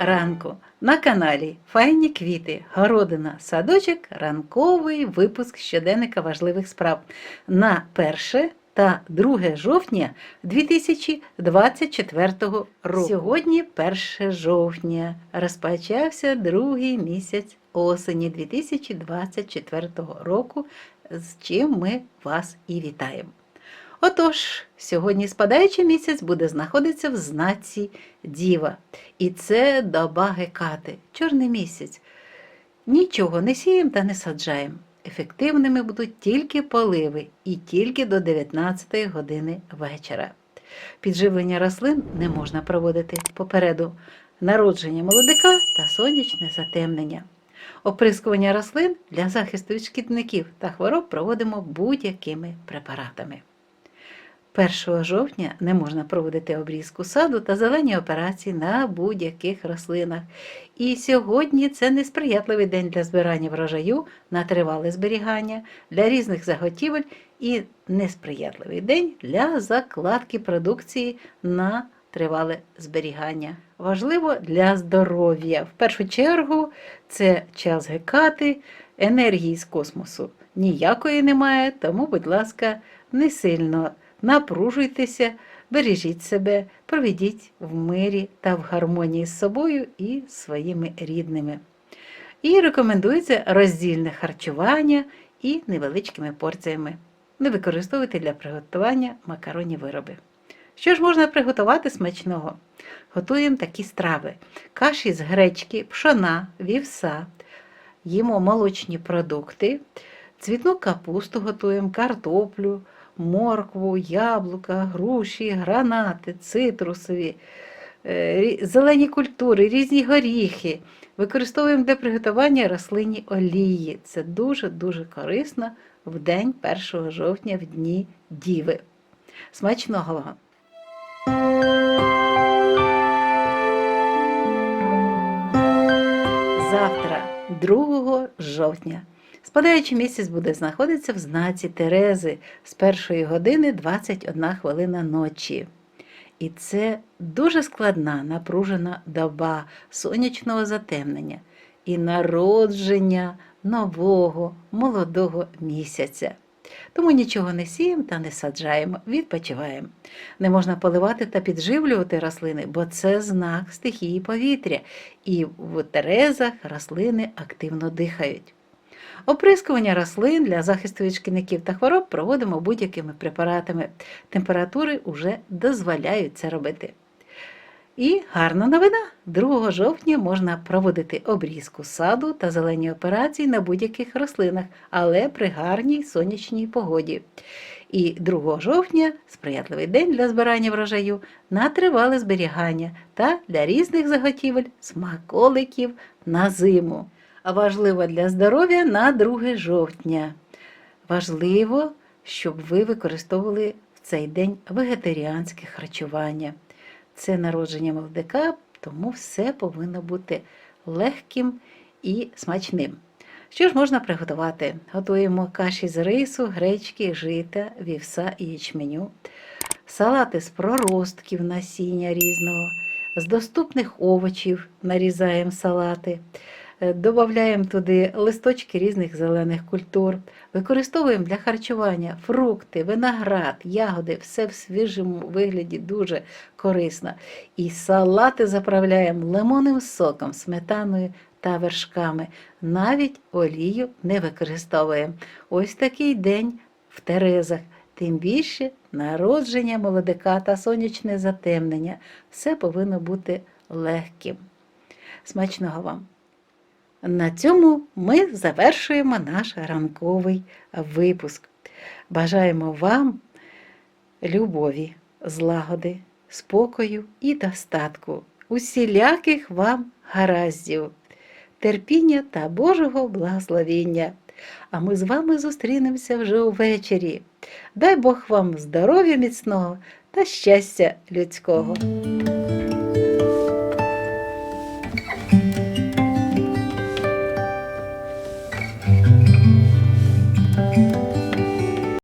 ранку на каналі Файні квіти, городина, садочок, ранковий випуск щоденника важливих справ на 1 та 2 жовтня 2024 року. Сьогодні 1 жовтня розпочався другий місяць осені 2024 року, з чим ми вас і вітаємо. Отож, сьогодні спадаючий місяць буде знаходитися в знаці Діва. І це доба Гекати, чорний місяць. Нічого не сіємо та не саджаємо. Ефективними будуть тільки поливи і тільки до 19 години вечора. Підживлення рослин не можна проводити попереду народження молодика та сонячне затемнення. Оприскування рослин для захисту від шкідників та хвороб проводимо будь-якими препаратами. 1 жовтня не можна проводити обрізку саду та зелені операції на будь-яких рослинах. І сьогодні це несприятливий день для збирання врожаю на тривале зберігання для різних заготівель і несприятливий день для закладки продукції на тривале зберігання. Важливо для здоров'я. В першу чергу це час гекати, енергії з космосу ніякої немає, тому, будь ласка, не сильно напружуйтеся, бережіть себе, проведіть в мирі та в гармонії з собою і своїми рідними. І рекомендується роздільне харчування і невеличкими порціями. Не використовуйте для приготування макаронні вироби. Що ж можна приготувати смачного? Готуємо такі страви: каші з гречки, пшона, вівса, їмо молочні продукти, цвітну капусту готуємо, картоплю, моркву, яблука, груші, гранати, цитрусові, е, зелені культури, різні горіхи. Використовуємо для приготування рослинні олії. Це дуже-дуже корисно в день 1 жовтня, в дні Діви. Смачного вам! Завтра, 2 жовтня, спадаючий місяць буде знаходитися в знаці Терези з першої години 21 хвилина ночі. І це дуже складна, напружена доба сонячного затемнення і народження нового молодого місяця. Тому нічого не сіємо та не саджаємо, відпочиваємо. Не можна поливати та підживлювати рослини, бо це знак стихії повітря, і в терезах рослини активно дихають. Оприскування рослин для захисту від шкідників та хвороб проводимо будь-якими препаратами. Температури вже дозволяють це робити. І гарна новина: 2 жовтня можна проводити обрізку саду та зелені операції на будь-яких рослинах, але при гарній сонячній погоді. І 2 жовтня сприятливий день для збирання врожаю на тривале зберігання та для різних заготівель смаколиків на зиму. Важливо для здоров'я на 2 жовтня. Важливо, щоб ви використовували в цей день вегетаріанське харчування. Це народження молодика, тому все повинно бути легким і смачним. Що ж можна приготувати? Готуємо каші з рису, гречки, жита, вівса і ячменю, салати з проростків насіння різного, з доступних овочів нарізаємо салати. Е, Додаємо туди листочки різних зелених культур, використовуємо для харчування фрукти, виноград, ягоди, все в свіжому вигляді дуже корисно. І салати заправляємо лимонним соком, сметаною та вершками. Навіть олію не використовуємо. Ось такий день в Терезах. Тим більше народження молодика та сонячне затемнення. Все повинно бути легким. Смачного вам! На цьому ми завершуємо наш ранковий випуск. Бажаємо вам любові, злагоди, спокою і достатку, усіляких вам гараздів, терпіння та Божого благословіння. А ми з вами зустрінемося вже увечері. Дай Бог вам здоров'я міцного та щастя людського.